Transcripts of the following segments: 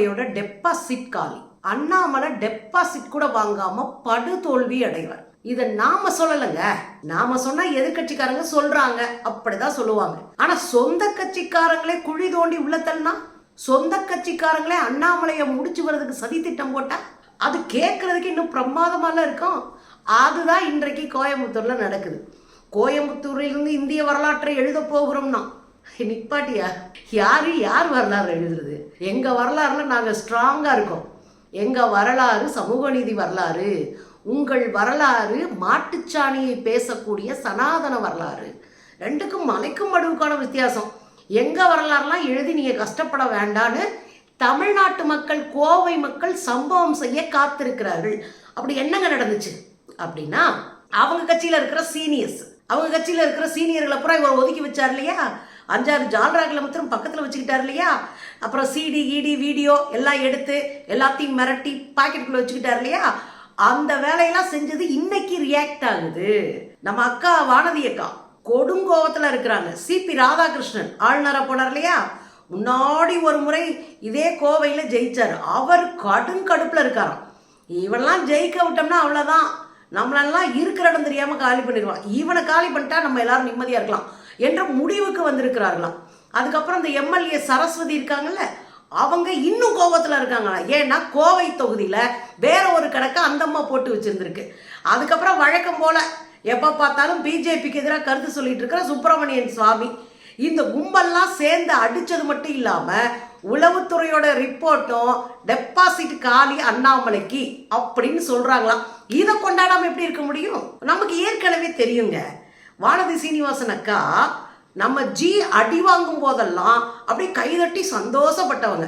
அண்ணாமலையோட deposit காலி. Annamalai deposit கூட வாங்காம படு தோல்வி அடைவார். இத நாம சொல்லலைங்க. நாம சொன்னா எதிர்கட்சிக்காரங்க சொல்றாங்க. அப்படிதான் சொல்லுவாங்க. ஆனா சொந்த கட்சிக்காரங்களே குழி தோண்டி உள்ளத்தன்னா சொந்த கட்சிக்காரங்களே அண்ணாமலையை முடிச்சு வர்றதுக்கு சதி திட்டம் போட்டா அது கேட்கறதுக்கு இன்னும் பிரமாதமால இருக்கும். அதுதான் இன்றைக்கு கோயம்புத்தூர்ல நடக்குது. கோயம்புத்தூரிலிருந்து இந்திய வரலாற்றை எழுத போகிறோம்னா நிப்பாட்டியா? யாரு யார் வரலாறு எழுதுறது? எங்க வரலாறுல நாங்க ஸ்ட்ராங்கா இருக்கோம். எங்க வரலாறு சமூக நீதி வரலாறு உங்கள் வரலாறு மாட்டுச்சாணியை பேசக்கூடிய சனாதன வரலாறு. ரெண்டுக்கும் மலைக்கும் மடுவுக்கான வித்தியாசம். எங்க வரலாறுலாம் எழுதி நீங்க கஷ்டப்பட வேண்டான்னு தமிழ்நாட்டு மக்கள் கோவை மக்கள் சம்பவம் செய்ய காத்திருக்கிறார்கள். அப்படி என்னங்க நடந்துச்சு? அப்படின்னா அவங்க கட்சியில இருக்கிற சீனியர்ஸ் அவங்க கட்சியில இருக்கிற சீனியர்களை பூரா இவர் ஒதுக்கி வச்சார் இல்லையா? அஞ்சாறு ஜால்ராக்களை மாத்திரம் பக்கத்தில் வச்சுக்கிட்டார் இல்லையா? அப்புறம் சிடி இடி வீடியோ எல்லாம் எடுத்து எல்லாத்தையும் மிரட்டி பாக்கெட்டுக்குள்ள வச்சுக்கிட்டார் இல்லையா? அந்த வேலையெல்லாம் செஞ்சது இன்னைக்கு ரியாக்ட் ஆகுது. நம்ம அக்கா வானதி அக்கா கொடுங்கோவத்தில் இருக்கிறாங்க. சிபி ராதாகிருஷ்ணன் ஆளுநராக போனார் இல்லையா? முன்னாடி ஒரு முறை இதே கோவையில் ஜெயிச்சார். அவர் கடுங்கடுப்பில் இருக்காராம். இவெல்லாம் ஜெயிக்க விட்டோம்னா அவ்வளோதான் நம்மளெல்லாம் இருக்கிற இடம் தெரியாமல் காலி பண்ணிடுவான். இவனை காலி பண்ணிட்டா நம்ம எல்லாரும் நிம்மதியாக இருக்கலாம். என்ற முடிவுக்கு வந்திருக்கிறார்களாம். அதுக்கப்புறம் இந்த எம்எல்ஏ சரஸ்வதி இருக்காங்கல்ல அவங்க இன்னும் கோபத்தில் இருக்காங்களா? ஏன்னா கோவை தொகுதியில் வேற ஒரு கணக்கை அந்தம்மா போட்டு வச்சுருந்துருக்கு. அதுக்கப்புறம் வழக்கம் போல் எப்போ பார்த்தாலும் பிஜேபிக்கு எதிராக கருத்து சொல்லிட்டு இருக்கிற சுப்பிரமணியன் சுவாமி. இந்த கும்பல்லாம் சேர்ந்து அடித்தது மட்டும் இல்லாமல் உளவுத்துறையோட ரிப்போர்ட்டும் டெபாசிட் காலி அண்ணாமலைக்கு அப்படின்னு சொல்கிறாங்களாம் இதை கொண்டாடாமல் எப்படி இருக்க முடியும்? நமக்கு ஏற்கனவே தெரியுங்க. வானதி சீனிவாசன் அக்கா நம்ம ஜி அடி வாங்கும் போதெல்லாம் அப்படியே கைதட்டி சந்தோஷப்பட்டவங்க.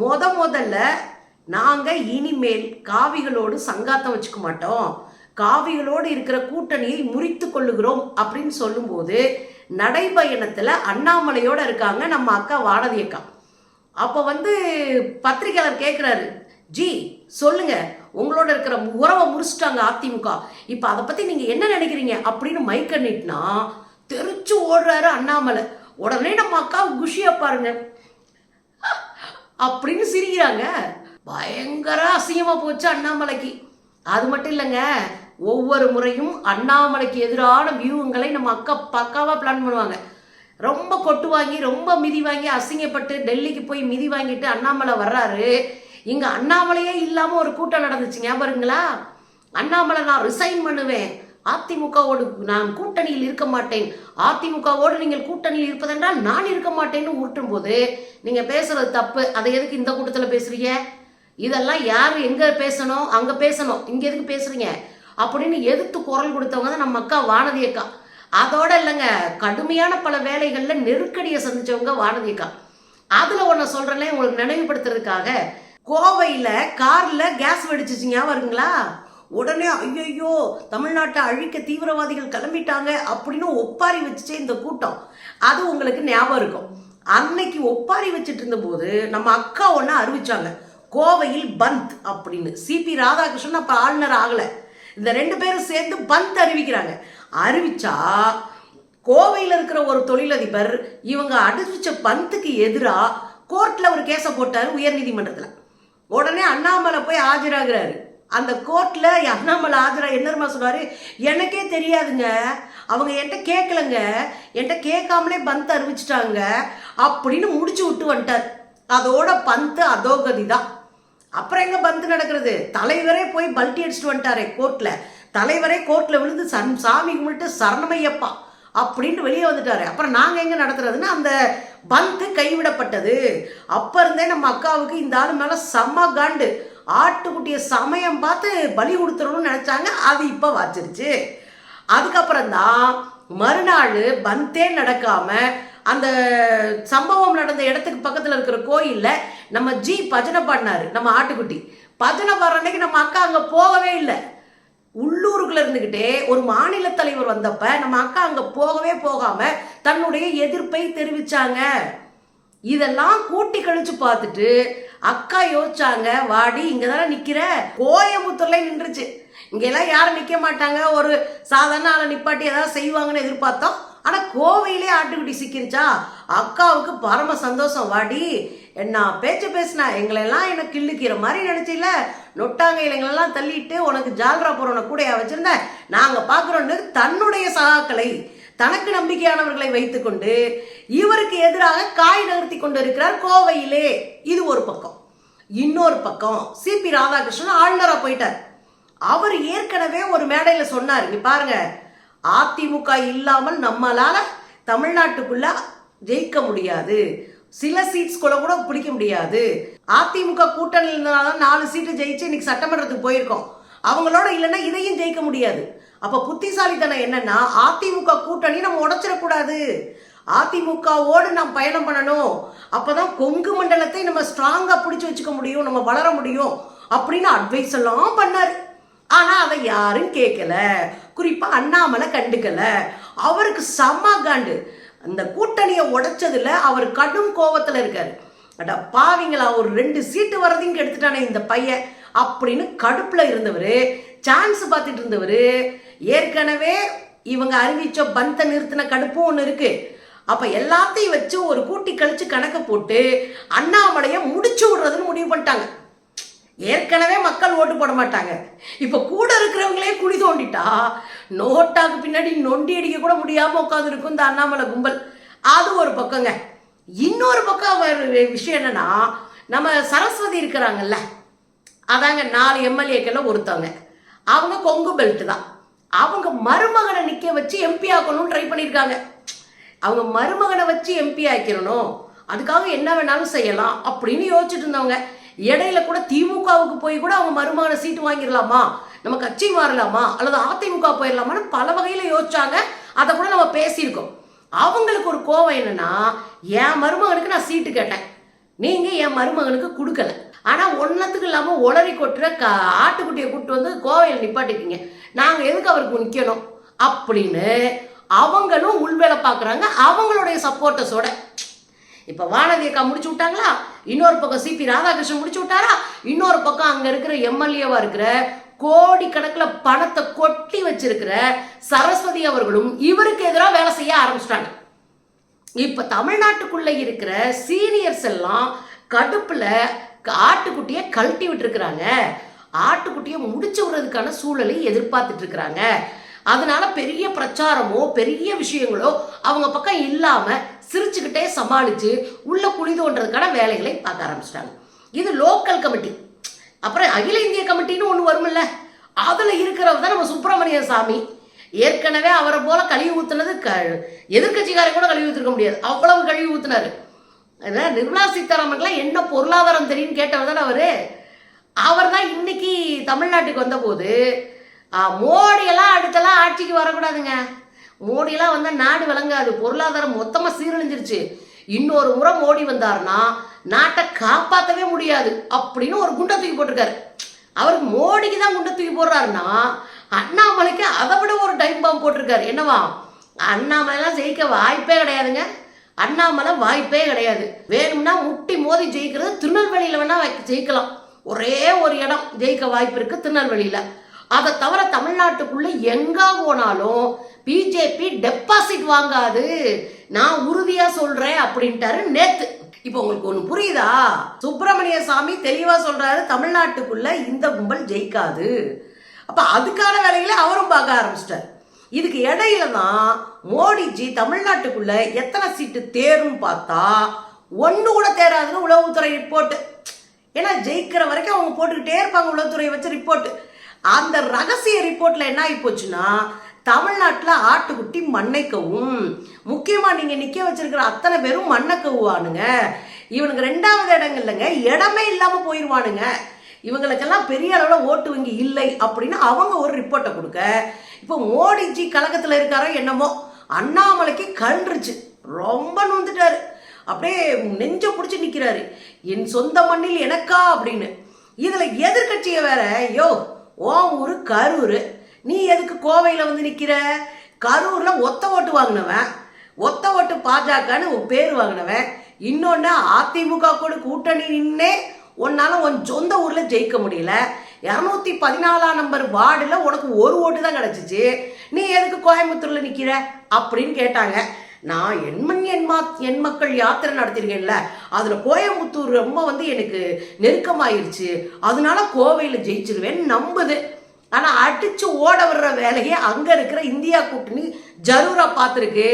முத முதல்ல நாங்கள் இனிமேல் காவிகளோடு சங்காத்தம் வச்சுக்க மாட்டோம். காவிகளோடு இருக்கிற கூட்டணியை முறித்து கொள்ளுகிறோம் அப்படின்னு சொல்லும்போது நடைபயணத்தில் அண்ணாமலையோடு இருக்காங்க நம்ம அக்கா வானதி அக்கா. அப்போ வந்து பத்திரிகையாளர் கேட்குறாரு ஜி சொல்லுங்க. உங்களோட இருக்கிற உறவை முறிச்சிட்டாங்க அதிமுக. இப்போ அதை பற்றி நீங்கள் என்ன நினைக்கிறீங்க அப்படின்னு மைக்க நீட்டினா தெரிச்சு ஓடுறாரு அண்ணாமலை. உடனே நம்ம அக்கா குஷியாக பாருங்க. அப்படின்னு சிரிக்கிறாங்க. பயங்கர அசிங்கமாக போச்சு அண்ணாமலைக்கு. அது மட்டும் இல்லைங்க ஒவ்வொரு முறையும் அண்ணாமலைக்கு எதிரான வியூங்களை நம்ம அக்கா பக்காவாக பிளான் பண்ணுவாங்க. ரொம்ப கொட்டு வாங்கி ரொம்ப மிதி வாங்கி அசிங்கப்பட்டு டெல்லிக்கு போய் மிதி வாங்கிட்டு அண்ணாமலை வர்றாரு. இங்கே அண்ணாமலையே இல்லாமல் ஒரு கூட்டம் நடந்துச்சு ஞாபகங்களா அண்ணாமலை நான் ரிசைன் பண்ணுவேன். அதிமுகவோடு நான் கூட்டணியில் இருக்க மாட்டேன். அதிமுகவோடு நீங்கள் கூட்டணியில் இருப்பதென்றால் நான் இருக்க மாட்டேன்னு உருட்டும் போது நீங்க பேசுறது தப்பு. அதை எதுக்கு இந்த கூட்டத்தில் பேசுறீங்க? இதெல்லாம் யார் எங்க பேசணும்? அங்க பேசணும். இங்க எதுக்கு பேசுறீங்க? அப்படின்னு எதிர்த்து குரல் கொடுத்தவங்க தான் நம்ம அக்கா வானதி அக்கா. அதோட இல்லைங்க. கடுமையான பல வேலைகளில் நெருக்கடியை சந்திச்சவங்க வானதி அக்கா. அதுல ஒன்று சொல்றேன்ல உங்களுக்கு நினைவுபடுத்துறதுக்காக. கோவையில் கார்ல கேஸ் வெடிச்சிச்சு ஞாபகம் இருக்குங்களா? உடனே ஐயோ தமிழ்நாட்டை அழிக்க தீவிரவாதிகள் கிளம்பிட்டாங்க அப்படின்னு ஒப்பாரி வச்சுச்சே இந்த கூட்டம். அது உங்களுக்கு ஞாபகம் இருக்கும். அன்னைக்கு ஒப்பாரி வச்சுட்டு இருந்தபோது நம்ம அக்கா ஒன்று அறிவிச்சாங்க. கோவையில் பந்த் அப்படின்னு. சிபி ராதாகிருஷ்ணன் அப்போ ஆளுநர் ஆகலை. இந்த ரெண்டு பேரும் சேர்ந்து பந்த் அறிவிக்கிறாங்க. அறிவிச்சா கோவையில் இருக்கிற ஒரு தொழிலதிபர் இவங்க அறிவிச்ச பந்துக்கு எதிராக கோர்ட்டில் ஒரு கேஸை போட்டார் உயர்நீதிமன்றத்தில். உடனே அண்ணாமலை போய் ஆஜராகிறாரு. அந்த கோர்ட்டில் அண்ணாமலை ஆஜரா என்னருமா சொன்னார் எனக்கே தெரியாதுங்க. அவங்க என்கிட்ட கேட்கலங்க என்கிட்ட கேட்காமலே பந்த் அறிவிச்சிட்டாங்க. அப்படின்னு முடிச்சு விட்டு வந்துட்டார். அதோட பந்து அதோகதி தான். அப்புறம் எங்கே பந்து நடக்கிறது? தலைவரே போய் பல்ட்டி அடிச்சுட்டு வந்துட்டாரே கோர்ட்டில் தலைவரே கோர்ட்டில் விழுந்து சன் சாமி கும்பிட்டு சரணமையப்பா அப்படின்ட்டு வெளியே வந்துட்டாரு. அப்புறம் நாங்கள் எங்கே நடத்துறதுன்னா அந்த பந்து கைவிடப்பட்டது. அப்போ இருந்தே நம்ம அக்காவுக்கு இந்த ஆள் மேலே செம்ம காண்டு. ஆட்டுக்குட்டியை சமயம் பார்த்து பலி கொடுத்துடணும்னு நினச்சாங்க. அது இப்போ வாச்சிருச்சு. அதுக்கப்புறம் தான் மறுநாள் பந்தே நடக்காமல் அந்த சம்பவம் நடந்த இடத்துக்கு பக்கத்தில் இருக்கிற கோயிலில் நம்ம ஜி பஜனை பாடினார் நம்ம ஆட்டுக்குட்டி. பஜனை பாடுற அன்னைக்கு நம்ம அக்கா அங்கே போகவே இல்லை. உள்ளூருக்குள்ள இருந்துக்கிட்டே ஒரு மாநில தலைவர் வந்தப்ப நம்ம அக்கா அங்கே போகவே போகாம தன்னுடைய எதிர்ப்பை தெரிவிச்சாங்க. இதெல்லாம் கூட்டி கழிச்சு பார்த்துட்டு அக்கா யோசிச்சாங்க வாடி இங்க தானே நிக்கிற? கோயம்புத்தூர்ல நின்றுச்சு. இங்கெல்லாம் யாரும் நிக்க மாட்டாங்க. ஒரு சாதாரண ஆளை நிப்பாட்டி ஏதாவது செய்வாங்கன்னு எதிர்பார்த்தோம். ஆனா கோவையிலே ஆட்டுக்குட்டி சிக்கிருச்சா? அக்காவுக்கு பரம சந்தோஷம் வாடி. என்ன பேச்சு பேசினா எங்களெல்லாம் என்ன கிள்ளுக்கிற மாதிரி நினைச்சில நொட்டாங்கையில் எங்களெல்லாம் தள்ளிட்டு உனக்கு ஜால்ரா போறவனை கூடையா வச்சிருந்த நாங்க பாக்குறோன்னு தன்னுடைய சகாக்களை தனக்கு நம்பிக்கையானவர்களை வைத்துக்கொண்டு இவருக்கு எதிராக காய் நகர்த்தி கொண்டு இருக்கிறார் கோவையிலே. இது ஒரு பக்கம். இன்னொரு பக்கம் சிபி ராதாகிருஷ்ணன் ஆளுநராக போயிட்டார். அவர் ஏற்கனவே ஒரு மேடையில் சொன்னார். இங்கே பாருங்க அதிமுக இல்லாமல் நம்மளால தமிழ்நாட்டுக்குள்ள ஜெயிக்க முடியாது. சில சீட்ஸ் கூட கூட பிடிக்க முடியாது. அதிமுக கூட்டணியில் இருந்தால்தான் நாலு சீட்டு ஜெயிச்சு இன்னைக்கு சட்டமன்றத்துக்கு போயிருக்கோம். அவங்களோட இல்லைன்னா இதையும் ஜெயிக்க முடியாது. அப்ப புத்திசாலித்தனம் என்னன்னா அதிமுக கூட்டணி நம்ம உடச்சிடக்கூடாது. அதிமுகவோடு நாம் பயணம் பண்ணணும். அப்போதான் கொங்கு மண்டலத்தை நம்ம ஸ்ட்ராங்காக பிடிச்சி வச்சுக்க முடியும் நம்ம வளர முடியும் அப்படின்னு அட்வைஸ் எல்லாம் பண்ணார். ஆனால் அதை யாரும் கேட்கல. குறிப்பாக அண்ணாமலை கண்டுக்கல. அவருக்கு செம்ம காண்டு. அந்த கூட்டணியை உடைச்சதுல அவர் கடும் கோபத்தில் இருக்கார். அட பாவிங்களா ஒரு ரெண்டு சீட்டு வரதையும் கெடுத்துட்டானே இந்த பையன் அப்படின்னு கடுப்பில் இருந்தவர் சான்ஸ் பார்த்துட்டு இருந்தவர் ஏற்கனவே இவங்க அறிவிச்ச பந்தை நிறுத்தின கடுப்பும் ஒன்று இருக்கு. அப்ப எல்லாத்தையும் வச்சு ஒரு கூட்டி கழிச்சு கணக்கு போட்டு அண்ணாமலையை முடிச்சு விடுறதுன்னு முடிவு பண்ணிட்டாங்க. ஏற்கனவே மக்கள் ஓட்டு போட மாட்டாங்க. இப்ப கூட இருக்கிறவங்களே குழி தோண்டிட்டா? நோட்டாக்கு பின்னாடி நொண்டி அடிக்க கூட முடியாம உட்காந்து இருக்கும் இந்த அண்ணாமலை கும்பல். அது ஒரு பக்கங்க. இன்னொரு பக்கம் ஒரு விஷயம் என்னன்னா நம்ம சரஸ்வதி இருக்கிறாங்கல்ல அதாங்க நாலு எம்எல்ஏக்கெல்லாம் ஒருத்தவங்க. அவங்க கொங்கு பெல்ட் தான். அவங்க மருமகனை நிற்க வச்சு எம்பி ஆக்கணும்னு ட்ரை பண்ணியிருக்காங்க அவங்க மருமகனை வச்சு எம்பி ஆக்கிடணும் அதுக்காக என்ன வேணாலும் செய்யலாம் அப்படின்னு யோசிச்சுட்டு இருந்தவங்க. இடையில கூட திமுகவுக்கு போய் கூட அவங்க மருமகனை சீட்டு வாங்கிடலாமா நம்ம கட்சி மாறலாமா? அல்லது அதிமுக போயிடலாமான்னு பல வகையில் யோசிச்சாங்க. அதை கூட நம்ம பேசியிருக்கோம். அவங்களுக்கு ஒரு கோவம் என்னன்னா என் மருமகனுக்கு நான் சீட்டு கேட்டேன். நீங்க என் மருமகனுக்கு கொடுக்கல. ஆனால் ஒன்னத்துக்கு இல்லாமல் உளறி கொட்டுற க ஆட்டுக்குட்டியை கூப்பிட்டு வந்து கோவையில் நிப்பாட்டிக்கிங்க நாங்கள் எதுக்கு அவருக்கு நிற்கணும் அப்படின்னு அவங்களும் உள்வேலை பார்க்குறாங்க. அவங்களுடைய சப்போர்ட்டர்ஸோட இப்போ வானதி அக்கா முடிச்சு விட்டாங்களா? இன்னொரு பக்கம் சிபி ராதாகிருஷ்ணன் முடிச்சு விட்டாரா? இன்னொரு பக்கம் அங்கே இருக்கிற எம்எல்ஏவாக இருக்கிற கோடிக்கணக்கில் பணத்தை கொட்டி வச்சிருக்கிற சரஸ்வதி அவர்களும் இவருக்கு எதிராக வேலை செய்ய ஆரம்பிச்சிட்டாங்க. இப்போ தமிழ்நாட்டுக்குள்ளே இருக்கிற சீனியர்ஸ் எல்லாம் கடுப்பில் ஆட்டுக்குட்டியை கழட்டி விட்டுருக்குறாங்க. ஆட்டுக்குட்டியை முடிச்சு விடுறதுக்கான சூழலை எதிர்பார்த்துட்டு இருக்கிறாங்க. அதனால பெரிய பிரச்சாரமோ பெரிய விஷயங்களோ அவங்க பக்கம் இல்லாம சிரிச்சுக்கிட்டே சமாளிச்சு உள்ள குழி தோன்றதுக்கான வேலைகளை பார்க்க ஆரம்பிச்சிட்டாங்க. இது லோக்கல் கமிட்டி. அப்புறம் அகில இந்திய கமிட்டின்னு ஒன்று வரும்ல. அதில் இருக்கிறவர் தான் நம்ம சுப்பிரமணிய சாமி. ஏற்கனவே அவரை போல கழுவி ஊத்துனது க எதிர்கட்சிக்காரை கூட கழுவி ஊத்திருக்க முடியாது. அவ்வளவு கழுவி ஊத்துனாரு. நிர்மலா சீதாராமனுக்குலாம் என்ன பொருளாதாரம் தெரியும்னு கேட்டவர் தானே அவரு. அவர் தான் இன்னைக்கு தமிழ்நாட்டுக்கு வந்தபோது மோடியெல்லாம் அடுத்தெல்லாம் ஆட்சிக்கு வரக்கூடாதுங்க. மோடியெல்லாம் வந்தால் நாடு விளங்காது பொருளாதாரம் மொத்தமாக சீரழிஞ்சிருச்சு. இன்னொரு முறை மோடி வந்தாருன்னா நாட்டை காப்பாற்றவே முடியாது அப்படின்னு ஒரு குண்டை தூக்கி போட்டிருக்காரு. அவர் மோடிக்கு தான் குண்டை தூக்கி போடுறாருன்னா அண்ணாமலைக்கு அதை விட ஒரு டைம் பாம்பு போட்டிருக்காரு. என்னவா? அண்ணாமலைலாம் ஜெயிக்க வாய்ப்பே கிடையாதுங்க. அண்ணாமலை வாய்ப்பே கிடையாது. வேணும்னா முட்டி மோதி ஜெயிக்கிறது திருநெல்வேலியில் வேணால் வைக்க- ஜெயிக்கலாம். ஒரே ஒரு இடம் ஜெயிக்க வாய்ப்பு இருக்கு திருநெல்வேலியில. அதை தவிர தமிழ்நாட்டுக்குள்ள எங்க போனாலும் பிஜேபி டெபாசிட் வாங்காது. நான் உறுதியா சொல்றேன் அப்படின்ட்டாரு நேத்து. இப்போ உங்களுக்கு ஒண்ணு புரியுதா? சுப்பிரமணிய சாமி தெளிவா சொல்றாரு தமிழ்நாட்டுக்குள்ள இந்த கும்பல் ஜெயிக்காது. அப்ப அதுக்கான வேலைகளை அவரும் பார்க்க ஆரம்பிச்சிட்டார். இதுக்கு இடையில தான் மோடிஜி தமிழ்நாட்டுக்குள்ள எத்தனை சீட்டு தேரும் பார்த்தா ஒன்று கூட தேராதுன்னு உளவுத்துறை ரிப்போர்ட்டு ஏன்னா ஜெயிக்கிற வரைக்கும் அவங்க போட்டுக்கிட்டே இருப்பாங்க உளவுத்துறை வச்சு ரிப்போர்ட் அந்த ரகசிய ரிப்போர்ட்ல என்ன ஆகி போச்சுன்னா தமிழ்நாட்டில் ஆட்டுக்குட்டி மண்ணை முக்கியமாக நீங்கள் நிற்க வச்சிருக்கிற அத்தனை பேரும் மண்ணை கவ்வுவானுங்க. இவனுக்கு ரெண்டாவது இடங்கள் இல்லைங்க இடமே இல்லாமல் போயிடுவானுங்க இவங்களுக்கெல்லாம் பெரிய அளவில் ஓட்டு வங்கி இல்லை அப்படின்னு அவங்க ஒரு ரிப்போர்ட்டை கொடுக்க. இப்போ மோடிஜி கழகத்தில் இருக்காரோ என்னமோ அண்ணாமலைக்கு கன்றுச்சு ரொம்ப நொந்துட்டாரு. அப்படியே நெஞ்ச பிடிச்சி நிற்கிறாரு என் சொந்த மண்ணில் எனக்கா அப்படின்னு. இதில் எதிர்க்கட்சியை வேற யோ ஓ ஊர் கரூர். நீ எதுக்கு கோவையில் வந்து நிற்கிற கரூரில் ஒத்த ஓட்டு வாங்கினவன். ஒத்த ஓட்டு பாஜகன்னு உன் பேர் வாங்கினவன். இன்னொன்று அதிமுக கூட கூட்டணி நின்னே உன்னால் உன் சொந்த ஊரில் ஜெயிக்க முடியல. இரநூத்தி பதினாலாம் நம்பர் வார்டில் உனக்கு ஒரு ஓட்டு தான் கிடச்சிச்சு. நீ எதுக்கு கோயம்புத்தூரில் நிற்கிற அப்படின்னு கேட்டாங்க. நான் எண்மண் என் மா என் மக்கள் யாத்திரை நடத்திருக்கேன்ல அதில் கோயம்புத்தூர் ரொம்ப வந்து எனக்கு நெருக்கமாயிருச்சு. அதனால கோவையில் ஜெயிச்சிருவேன் நம்புது. ஆனால் அடிச்சு ஓட வர்ற வேலையை அங்கே இருக்கிற இந்தியா கூட்டணி ஜரூராக பார்த்துருக்கு.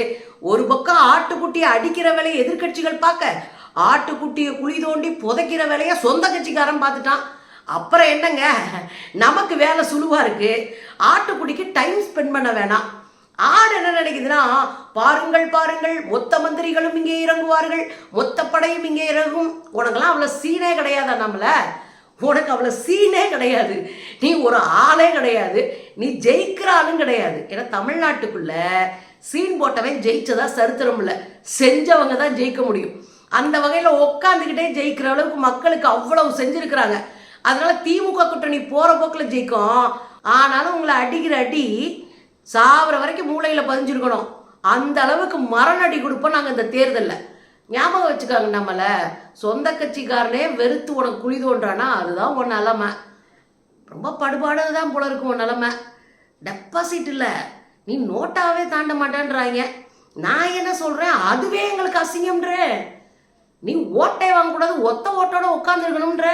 ஒரு பக்கம் ஆட்டுக்குட்டியை அடிக்கிற வேலையை எதிர்க்கட்சிகள் பார்க்க ஆட்டுக்குட்டியை குழி தோண்டி புதைக்கிற வேலையை சொந்த கட்சிக்காரன் பார்த்துட்டான். அப்புறம் என்னங்க? நமக்கு வேலை சுழுவாக இருக்குது ஆட்டுக்குட்டிக்கு டைம் ஸ்பெண்ட் பண்ண வேணாம். ஆடு என்ன நினைக்குதுன்னா பாருங்கள் பாருங்கள் மொத்த மந்திரிகளும் இங்கே இறங்குவார்கள் மொத்த படையும் இங்கே இறங்கும். உனக்கெல்லாம் அவ்வளோ சீனே கிடையாதா நம்மள? உனக்கு அவ்வளோ சீனே கிடையாது. நீ ஒரு ஆளே கிடையாது. நீ ஜெயிக்கிற ஆளும் கிடையாது. ஏன்னா தமிழ்நாட்டுக்குள்ள சீன் போட்டவன் ஜெயிச்சதா சரித்திரம் இல்லை. செஞ்சவங்க தான் ஜெயிக்க முடியும். அந்த வகையில் உட்காந்துக்கிட்டே ஜெயிக்கிற அளவுக்கு மக்களுக்கு அவ்வளவு செஞ்சுருக்கிறாங்க. அதனால திமுக கூட்டணி போகிற போக்கில் ஜெயிக்கும். ஆனாலும் உங்களை அடிக்கிற அடி சாவர வரைக்கும் மூளையில் பதிஞ்சிருக்கணும். அந்த அளவுக்கு மரணடி கொடுப்போம் நாங்கள் இந்த தேர்தலில். ஞாபகம் வச்சுக்காங்க நம்மளை. சொந்த கட்சிக்காரனே வெறுத்து உனக்கு குழி தோன்றானா அதுதான் உன் நிலமை. ரொம்ப படுபாடு தான் போல இருக்கும் உன் நிலமை. டெபாசிட் இல்லை. நீ நோட்டாவே தாண்ட மாட்டேன்றாங்க. நான் என்ன சொல்கிறேன் அதுவே எங்களுக்கு அசிங்கம்ன்ற. நீ ஓட்டை வாங்கக்கூடாது ஒத்த ஓட்டோட உட்காந்துருக்கணும்ன்ற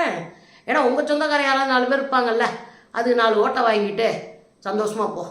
ஏன்னா உங்கள் சொந்தக்காரன் யாராவது நாலு பேர் இருப்பாங்கல்ல அது நாலு ஓட்டை வாங்கிட்டு சந்தோஷமா போ.